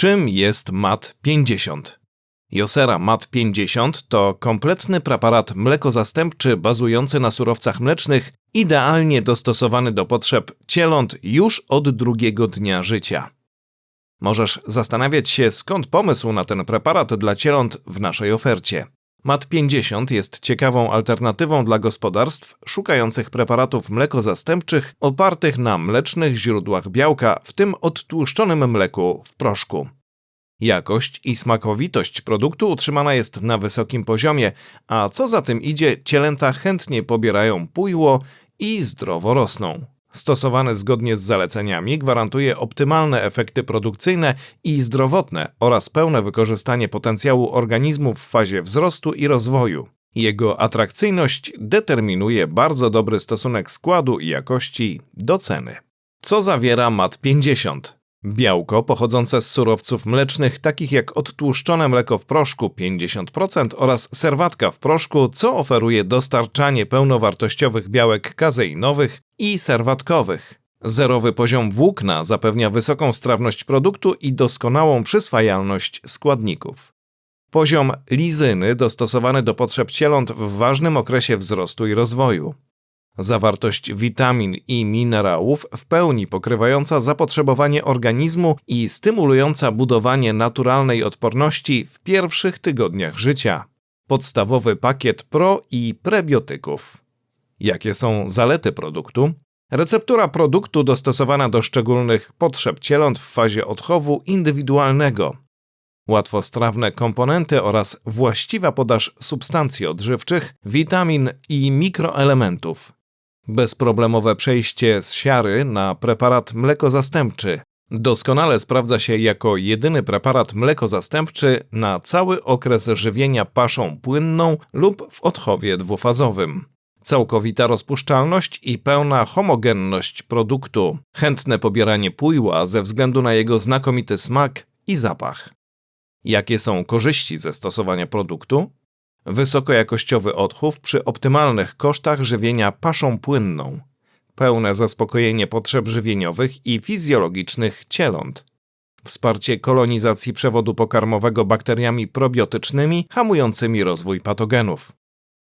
Czym jest MAT 50? Josera MAT 50 to kompletny preparat mleko-zastępczy bazujący na surowcach mlecznych, idealnie dostosowany do potrzeb cieląt już od drugiego dnia życia. Możesz zastanawiać się, skąd pomysł na ten preparat dla cieląt w naszej ofercie. MAT 50 jest ciekawą alternatywą dla gospodarstw szukających preparatów mleko-zastępczych opartych na mlecznych źródłach białka, w tym odtłuszczonym mleku w proszku. Jakość i smakowitość produktu utrzymana jest na wysokim poziomie, a co za tym idzie, cielęta chętnie pobierają pójło i zdrowo rosną. Stosowany zgodnie z zaleceniami gwarantuje optymalne efekty produkcyjne i zdrowotne oraz pełne wykorzystanie potencjału organizmu w fazie wzrostu i rozwoju. Jego atrakcyjność determinuje bardzo dobry stosunek składu i jakości do ceny. Co zawiera MAT 50? Białko pochodzące z surowców mlecznych, takich jak odtłuszczone mleko w proszku 50% oraz serwatka w proszku, co oferuje dostarczanie pełnowartościowych białek kazeinowych i serwatkowych. Zerowy poziom włókna zapewnia wysoką strawność produktu i doskonałą przyswajalność składników. Poziom lizyny dostosowany do potrzeb cieląt w ważnym okresie wzrostu i rozwoju. Zawartość witamin i minerałów w pełni pokrywająca zapotrzebowanie organizmu i stymulująca budowanie naturalnej odporności w pierwszych tygodniach życia. Podstawowy pakiet pro i prebiotyków. Jakie są zalety produktu? Receptura produktu dostosowana do szczególnych potrzeb cieląt w fazie odchowu indywidualnego. Łatwostrawne komponenty oraz właściwa podaż substancji odżywczych, witamin i mikroelementów. Bezproblemowe przejście z siary na preparat mleko-zastępczy. Doskonale sprawdza się jako jedyny preparat mleko-zastępczy na cały okres żywienia paszą płynną lub w odchowie dwufazowym. Całkowita rozpuszczalność i pełna homogenność produktu. Chętne pobieranie pójła ze względu na jego znakomity smak i zapach. Jakie są korzyści ze stosowania produktu? Wysokojakościowy odchów przy optymalnych kosztach żywienia paszą płynną. Pełne zaspokojenie potrzeb żywieniowych i fizjologicznych cieląt. Wsparcie kolonizacji przewodu pokarmowego bakteriami probiotycznymi hamującymi rozwój patogenów.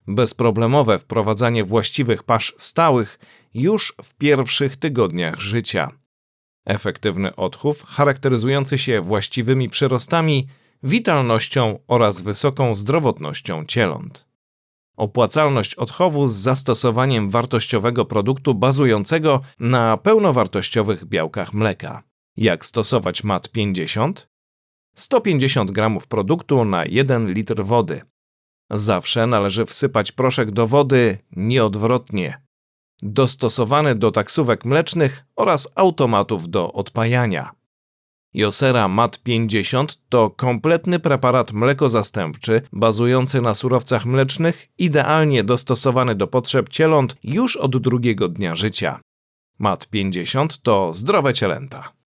Bezproblemowe wprowadzanie właściwych pasz stałych już w pierwszych tygodniach życia. Efektywny odchów charakteryzujący się właściwymi przyrostami witalnością oraz wysoką zdrowotnością cieląt. Opłacalność odchowu z zastosowaniem wartościowego produktu bazującego na pełnowartościowych białkach mleka. Jak stosować MAT 50? 150 g produktu na 1 litr wody. Zawsze należy wsypać proszek do wody nieodwrotnie. Dostosowany do taksówek mlecznych oraz automatów do odpajania. Josera MAT 50 to kompletny preparat mleko-zastępczy bazujący na surowcach mlecznych, idealnie dostosowany do potrzeb cieląt już od drugiego dnia życia. MAT 50 to zdrowe cielęta.